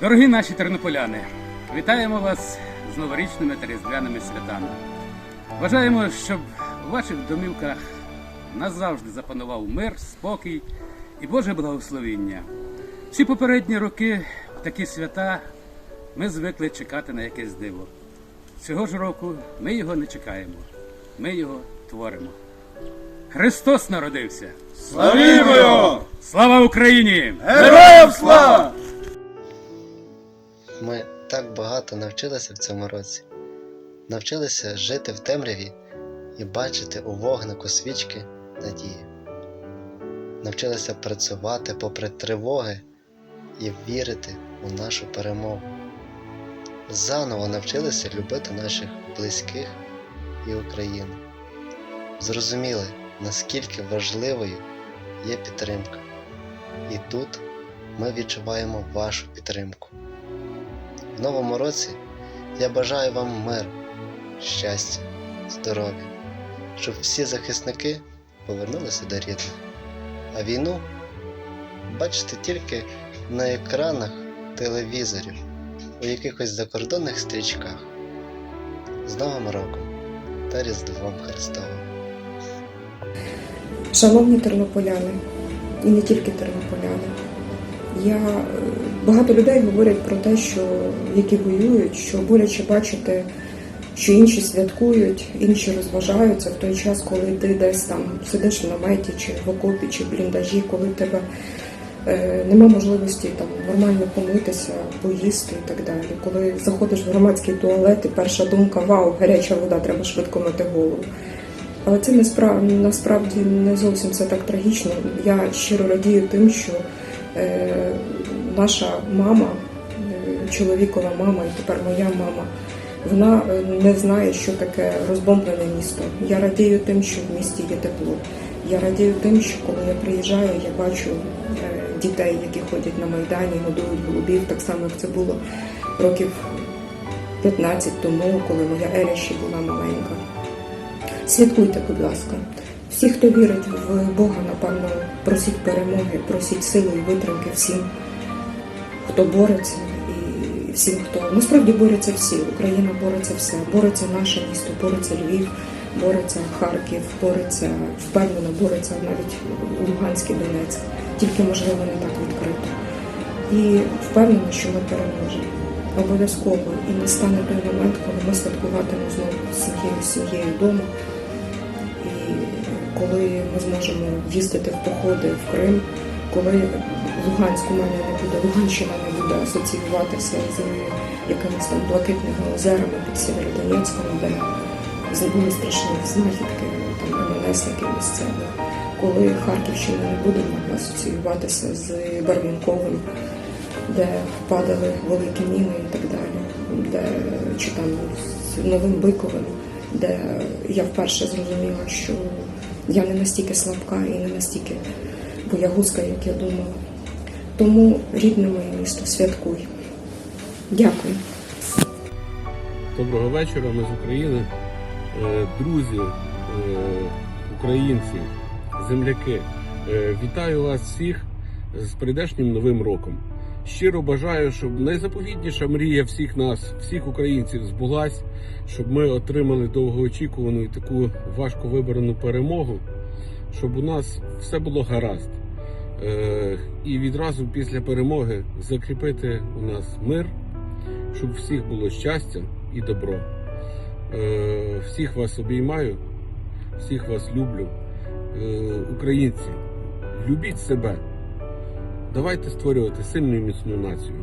Дорогі наші тернополяни, вітаємо вас з новорічними та різдвяними святами. Бажаємо, щоб у ваших домівках назавжди запанував мир, спокій і Боже благословіння. Всі попередні роки в такі свята ми звикли чекати на якесь диво. Цього ж року ми його не чекаємо, ми його творимо. Христос народився! Славімо його! Слава Україні! Героям слава! Так багато навчилися в цьому році. Навчилися жити в темряві і бачити у вогнику свічки надії. Навчилися працювати попри тривоги і вірити у нашу перемогу. Заново навчилися любити наших близьких і Україну. Зрозуміли, наскільки важливою є підтримка. І тут ми відчуваємо вашу підтримку. В новому році я бажаю вам миру, щастя, здоров'я, щоб всі захисники повернулися до рідних. А війну бачите тільки на екранах телевізорів, у якихось закордонних стрічках. З Новим роком та Різдвом Христовим! Шановні тернополяни, і не тільки тернополяни. Я е, багато людей говорять про те, що які воюють, що боляче бачити, що інші святкують, інші розважаються в той час, коли ти десь там сидиш в наметі, чи в окопі, чи в бліндажі, коли в тебе е, нема можливості там нормально помитися, поїсти і так далі. Коли заходиш в громадський туалет, і перша думка вау, гаряча вода, треба швидко мити голову. Але це не справ... насправді не зовсім все так трагічно. Я щиро радію тим, що е, наша мама, чоловікова мама і тепер моя мама, вона е, не знає, що таке розбомблене місто. Я радію тим, що в місті є тепло. Я радію тим, що коли я приїжджаю, я бачу е, дітей, які ходять на майдані, годують голубів, так само як це було років 15 тому, коли моя Еля ще була маленька. Святкуйте, будь ласка. Всі, хто вірить в Бога, напевно, просіть перемоги, просіть сили і витримки всім, хто бореться, і всім, хто насправді борються всі. Україна бореться все. Бореться наше місто, бореться Львів, бореться Харків, бореться, впевнено, бореться навіть Луганський Донецьк. Тільки можливо не так відкрито. І впевнена, що ми переможемо. Обов'язково і настане той момент, коли ми святкуватимемо знову сім'єю, сім'єю вдома. І коли ми зможемо їздити в походи в Крим, коли Луганськ у мене не буде, Луганщина не буде асоціюватися з якимись там блакитними озерами під Сєвєродонецьком, де забули страшні знахідки, там МНСники місцеві, коли Харківщина не буде асоціюватися з Барвінковим, де впадали великі міни і так далі, де чи там з Новим Биковим, де я вперше зрозуміла, що я не настільки слабка і не настільки боягузка, як я думала. Тому рідне моє місто, святкуй. Дякую. Доброго вечора, ми з України. Е, Друзі, е, українці, земляки, е, вітаю вас всіх з прийдешнім новим роком. Щиро бажаю, щоб найзаповітніша мрія всіх нас, всіх українців, збулась, щоб ми отримали довгоочікувану і таку важко вибрану перемогу, щоб у нас все було гаразд. Е, І відразу після перемоги закріпити у нас мир, щоб всіх було щастя і добро. Е, Всіх вас обіймаю, всіх вас люблю. Е, Українці, любіть себе. Давайте створювати сильну і міцну націю.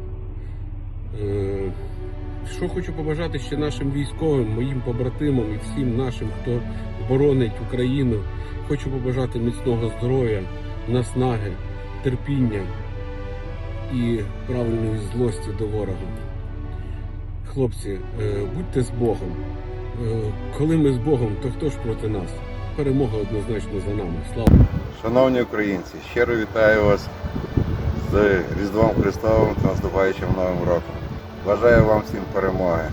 Що хочу побажати ще нашим військовим, моїм побратимам і всім нашим, хто боронить Україну. Хочу побажати міцного здоров'я, наснаги, терпіння і правильної злості до ворога. Хлопці, е, будьте з Богом. Е, Коли ми з Богом, то хто ж проти нас? Перемога однозначно за нами. Слава! Шановні українці, щиро вітаю вас з Різдвом Христовим та наступаючим Новим роком. Бажаю вам всім перемоги,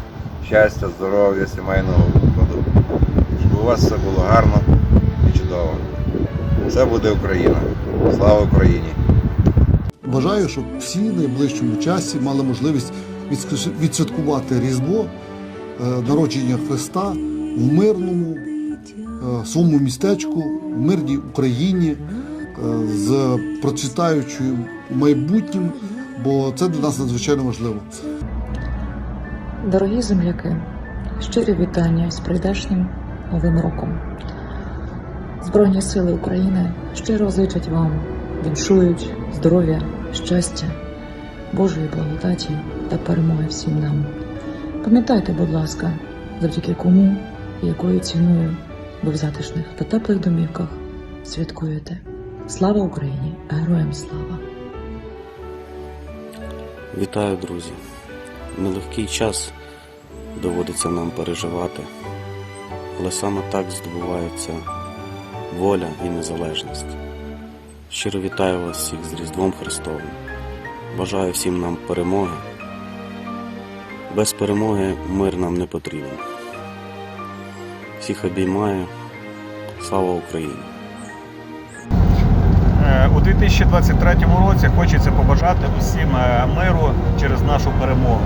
щастя, здоров'я, сімейного уходу, щоб у вас все було гарно і чудово. Все буде Україна. Слава Україні! бажаю, щоб всі в найближчому часі мали можливість відсвяткувати Різдво, е, народження Христа в мирному е, своєму містечку, в мирній Україні е, з процвітаючим майбутнім, бо це для нас надзвичайно важливо. Дорогі земляки, щирі вітання з прийдешнім новим роком. Збройні сили України щиро зичать вам, віншують здоров'я, щастя, Божої благодаті та перемоги всім нам. Пам'ятайте, будь ласка, завдяки кому і якою ціною ви в затишних та теплих домівках святкуєте. Слава Україні! Героям слава! Вітаю, друзі! Нелегкий час доводиться нам переживати, але саме так здобувається воля і незалежність. Щиро вітаю вас всіх з Різдвом Христовим. Бажаю всім нам перемоги. Без перемоги мир нам не потрібен. Всіх обіймаю. Слава Україні! Е, У 2023 році хочеться побажати усім е, миру через нашу перемогу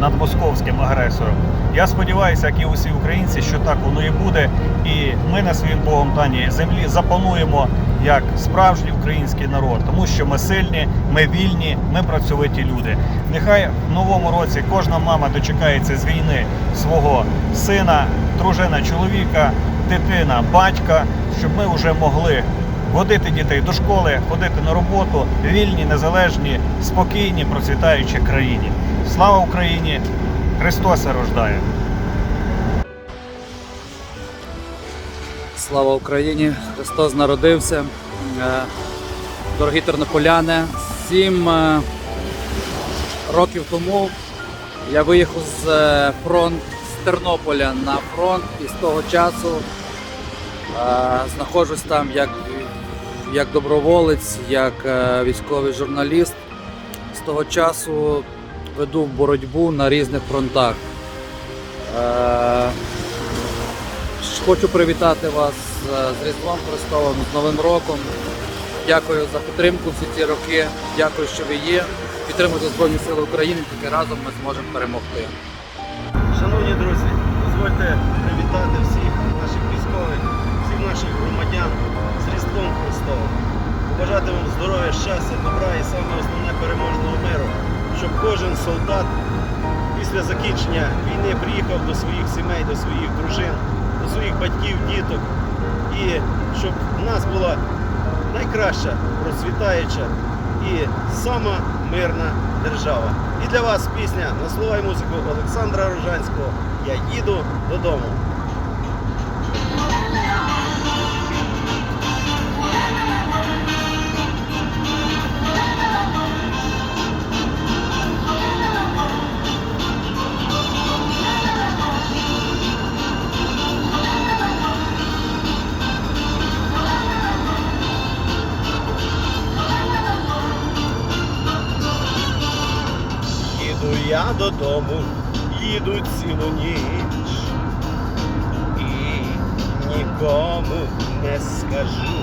над московським агресором. Я сподіваюся, як і усі українці, що так воно і буде, і ми на своїм Богом даній землі запануємо як справжній український народ, тому що ми сильні, ми вільні, ми працьовиті люди. Нехай в новому році кожна мама дочекається з війни свого сина, дружина, чоловіка, дитина, батька, щоб ми вже могли водити дітей до школи, ходити на роботу, вільні, незалежні, спокійні, процвітаючі країні. Слава Україні! Христос рождає! Слава Україні! Христос народився. Е, Дорогі тернополяни, сім е, років тому я виїхав з е, фронт з Тернополя на фронт і з того часу знаходжусь там як, як доброволець, як військовий журналіст. З того часу веду боротьбу на різних фронтах. Е, Хочу привітати вас е, з Різдвом Христовим, з Новим роком. Дякую за підтримку всі ці роки. Дякую, що ви є. Підтримуйте Збройні Сили України, тільки разом ми зможемо перемогти. Шановні друзі, дозвольте привітати всіх наших військових, всіх наших громадян з Різдвом Христовим. Побажати вам здоров'я, щастя, добра і саме основне переможного миру, щоб кожен солдат після закінчення війни приїхав до своїх сімей, до своїх дружин, до своїх батьків, діток. І щоб в нас була найкраща, процвітаюча і сама мирна держава. І для вас пісня на слова і музику Олександра Рожанського Я їду додому. Додому, їду цілу ніч і нікому не скажу.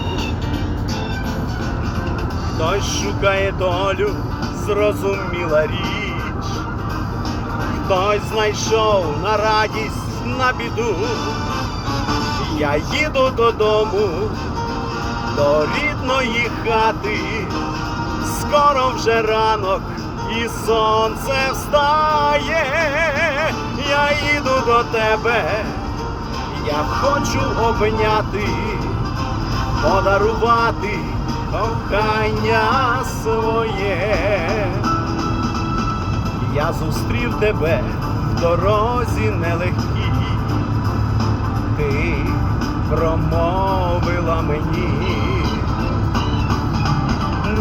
Хтось шукає долю, зрозуміла річ, хтось знайшов на радість, на біду. Я їду додому, до рідної хати, скоро вже ранок і сонце встає, я їду до тебе, я хочу обняти, подарувати кохання своє. Я зустрів тебе в дорозі нелегкій, ти промовила мені.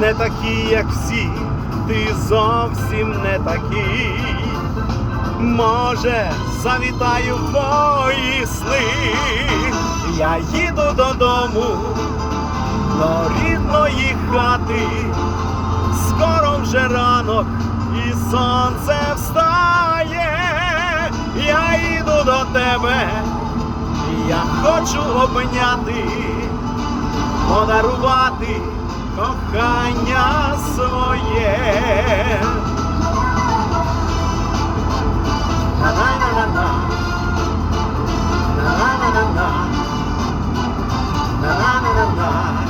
Не такі, як всі, ти зовсім не такий. Може, завітаю в твої сни. Я їду додому, до рідної хати, скоро вже ранок і сонце встає. Я їду до тебе, я хочу обняти, подарувати кохання своє. На-на-на-на-на. На-на-на-на-на.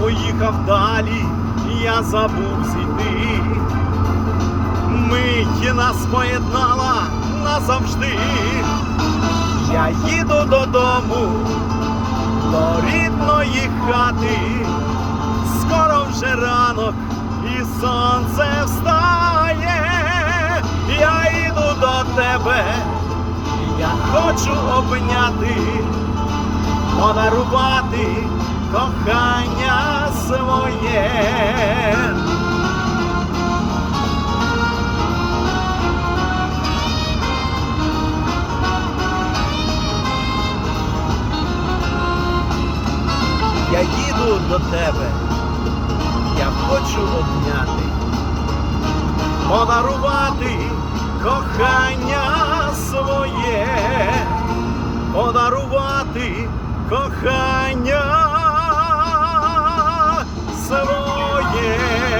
Поїхав далі, я забув зійти. Мить нас поєднала назавжди. Я їду додому, до рідної хати. Скоро вже ранок і сонце встає. Я йду до тебе, я хочу обняти, подарувати кохання своє. Я їду до тебе, я хочу обняти, подарувати кохання своє, подарувати кохання своє.